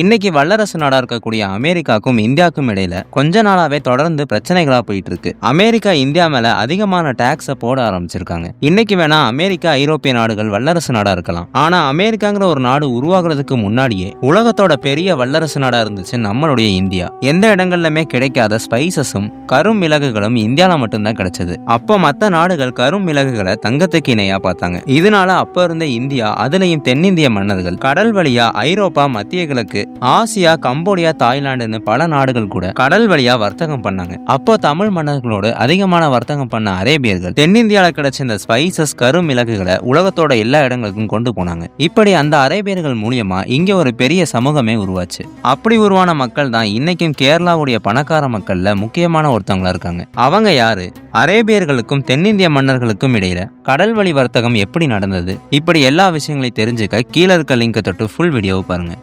இன்னைக்கு வல்லரசு நாடா இருக்கக்கூடிய அமெரிக்காக்கும் இந்தியாவுக்கும் இடையில கொஞ்ச நாளாவே தொடர்ந்து பிரச்சனைகளா போயிட்டு இருக்கு அமெரிக்கா இந்தியா மேல அதிகமான டாக்ஸ போட ஆரம்பிச்சிருக்காங்க. இன்னைக்கு வேணா அமெரிக்கா ஐரோப்பிய நாடுகள் வல்லரசு நாடா இருக்கலாம். ஆனா அமெரிக்காங்கிற ஒரு நாடு உருவாகுறதுக்கு முன்னாடியே உலகத்தோட பெரிய வல்லரசு நாடா இருந்துச்சு நம்மளுடைய இந்தியா. எந்த இடங்கள்லுமே கிடைக்காத ஸ்பைசஸும் கரும் மிளகுகளும் இந்தியால மட்டும்தான் கிடைச்சது. அப்போ மத்த நாடுகள் கரும் மிளகுகளை தங்கத்துக்கு இணையா பார்த்தாங்க. இதனால அப்ப இருந்த இந்தியா அதுலயும் தென்னிந்திய மன்னர்கள் கடல் வழியா ஐரோப்பா மத்திய கிழக்கு ஆசியா கம்போடியா தாய்லாந்துன்னு பல நாடுகள் கூட கடல் வழியா வர்த்தகம் பண்ணாங்க. அப்போ தமிழ் மன்னர்களோடு அதிகமான வர்த்தகம் பண்ண அரேபியர்கள் தென்னிந்தியாவில் கிடைச்ச இந்த ஸ்பைசஸ் கரும் மிளகுகளை உலகத்தோட எல்லா இடங்களுக்கும் கொண்டு போனாங்க. இப்படி அந்த அரேபியர்கள் மூலியமா இங்க ஒரு பெரிய சமூகமே உருவாச்சு. அப்படி உருவான மக்கள் தான் இன்னைக்கும் கேரளாவுடைய பணக்கார மக்கள்ல முக்கியமான ஒருத்தவங்களா இருக்காங்க. அவங்க யாரு? அரேபியர்களுக்கும் தென்னிந்திய மன்னர்களுக்கும் இடையில கடல் வழி வர்த்தகம் எப்படி நடந்தது? இப்படி எல்லா விஷயங்களையும் தெரிஞ்சுக்க கீழே இருக்க லிங்கை தொட்டு ஃபுல் வீடியோவை பாருங்க.